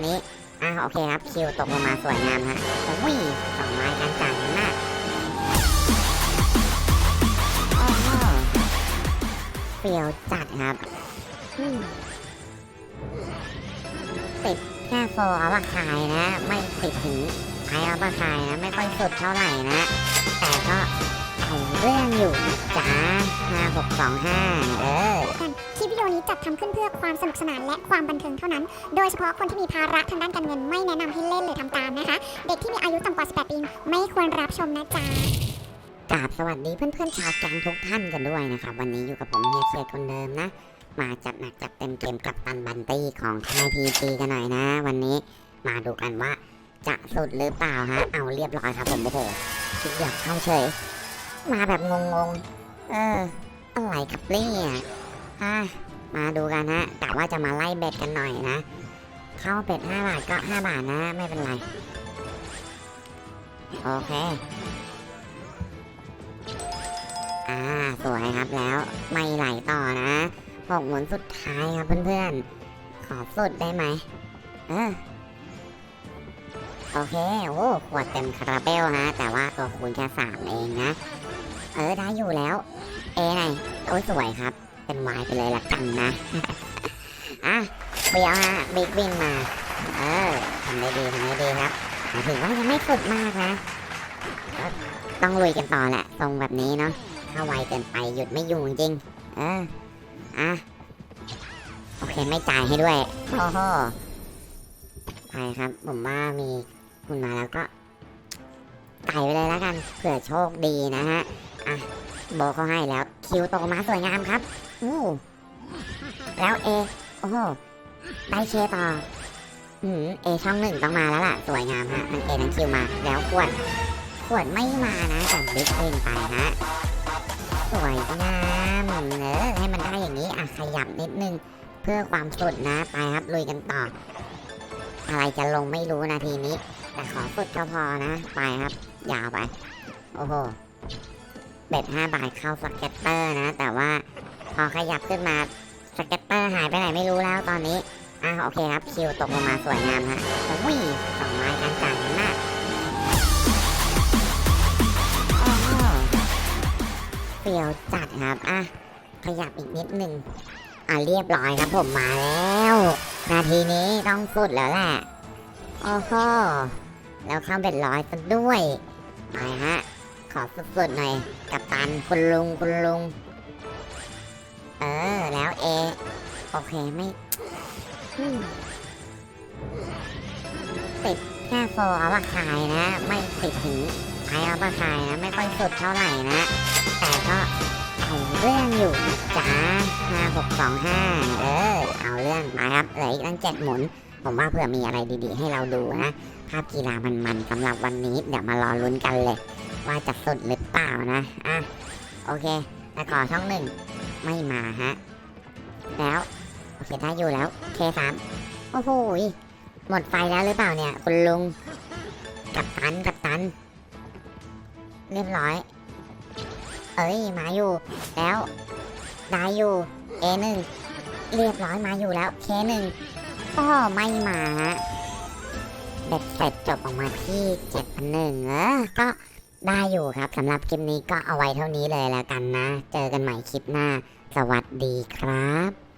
อนนี้ อะโอเคครับ คิวตกลงมาสวยงามฮะโอ้ยสองไม้กันจังมากโอ้โหเปรียวจัดครับติดแค่โฟเอาบาคายนะ ไม่ติดถึงไอเอาบาคายนะ ไม่ค่อยสุดเท่าไหร่นะ แต่ก็เอาเรื่องอยู่นะจ้าห้าหกสองห้าเออ ลิปวิดีโอนี้จัดทำขึ้นเพื่อความสนุกสนานและความบันเทิงเท่านั้น โดยเฉพาะคนที่มีภาระทางด้านการเงินไม่แนะนำให้เล่นหรือทำตามนะคะ เด็กที่มีอายุต่ำกว่า 18 ปีไม่ควรรับชมนะจ๊ะกราบสวัสดีเพื่อนๆชาวแกงทุกท่านกันด้วยนะครับ วันนี้อยู่กับผมเฮียเชียร์คนเดิมนะ มาจัดหนักจัดเต็มเกมกับตันบันตี้ของค่ายพีจีกันหน่อยนะ วันนี้มาดูกันว่าจะสุดหรือเปล่าฮะ เอาเรียบร้อยครับผมโอ้โหคิดอยากเข้าเฉย มาแบบงงๆ เอออะไรครับเนี่ย อะมาดูกันฮะกะว่าจะมาไล่เบ็ดกันหน่อยนะ เข้าเป็ด 5 บาทก็ 5 บาทนะ ไม่เป็นไร โอเค อ่า สวยครับแล้วไม่ไหลต่อนะหกหมุนสุดท้ายครับเพื่อนๆ ขอสุดได้ไหม เออ โอเค โอ้ขวดเต็มคาราเบลนะแต่ว่าตัวคูณแค่สามเองนะ เออ ได้อยู่แล้ว เอไหนโอ้สวยครับ เป็นวายไปเลยละกันนะ อะเบียวฮะบิ๊กวินมา เออทำได้ดีทำได้ดีครับแต่ถือว่ายังไม่สุดมากนะก็ต้องลุยกันต่อแหละทรงแบบนี้เนาะ ถ้าไวเกินไปหยุดไม่อยู่จริงๆเออ อะ โอเคไม่จ่ายให้ด้วย โอ้โห ไปครับ ผมว่ามีคุณมาแล้วก็ไก่ไปเลยแล้วกัน เผื่อโชคดีนะฮะ อะ โบเขาให้แล้วคิวโตมาสวยงามครับอู้แล้วเอโอ้โหได้เคต่ออืมเอช่องหนึ่งต้องมาแล้วล่ะ สวยงามฮะมันเอทั้งคิวมาแล้วขวด ขวดไม่มานะแต่บิ๊กเองไปฮะสวยงามเออให้มันได้อย่างนี้อะขยับนิดนึง เพื่อความสุดนะไปครับลุยกันต่อ อะไรจะลงไม่รู้นาทีนี้ แต่ขอสุดก็พอนะ ไปครับ ยาวไป โอ้โห เบ็ดห้าบาทเข้าสเก็ตเตอร์นะ แต่ว่าพอขยับขึ้นมาสเก็ตเตอร์หายไปไหนไม่รู้แล้วตอนนี้อะโอเคครับคิวตกลงมาสวยงามฮะโอ้ยสองไม้กันจังมากโอ้โหเปรียวจัดครับอะขยับอีกนิดหนึ่งอะเรียบร้อยครับผมมาแล้ว นาทีนี้ต้องสุดแล้วแหละโอ้โหแล้วเข้าเบ็ดร้อยซะด้วยไปฮะ ขอสุดๆหน่อย กับตันคุณลุงคุณลุง เออ แล้วเอ โอเคไม่ติดแค่โฟเอาบาคายนะ ไม่ติดถึงไอเอาบาคายนะ ไม่ค่อยสุดเท่าไหร่นะ แต่ก็เอาเรื่องอยู่นะจ้าห้าหกสองห้าเออ เอาเรื่องมาครับเหลืออีกตั้งเจ็ดหมุน ผมว่าเผื่อมีอะไรดีๆ ให้เราดูนะ ภาพกีฬามันๆสำหรับวันนี้ เดี๋ยวมารอลุ้นกันเลย ว่าจะสุดหรือเปล่านะ อะ โอเค แต่ขอช่องหนึ่งไม่มาฮะ แล้ว โอเคได้อยู่แล้วเคสามโอ้โหยหมดไฟแล้วหรือเปล่าเนี่ย คุณลุง กับตันกับตัน เรียบร้อย เอ้ย มาอยู่ แล้ว ได้อยู่ A หนึ่งเรียบร้อยมาอยู่แล้ว K หนึ่งก็ไม่มาเบ็ดเสร็จจบออกมาที่เจ็ดพันหนึ่งเออก็ ได้อยู่ครับสำหรับคลิปนี้ก็เอาไว้เท่านี้เลยแล้วกันนะ เจอกันใหม่คลิปหน้า สวัสดีครับ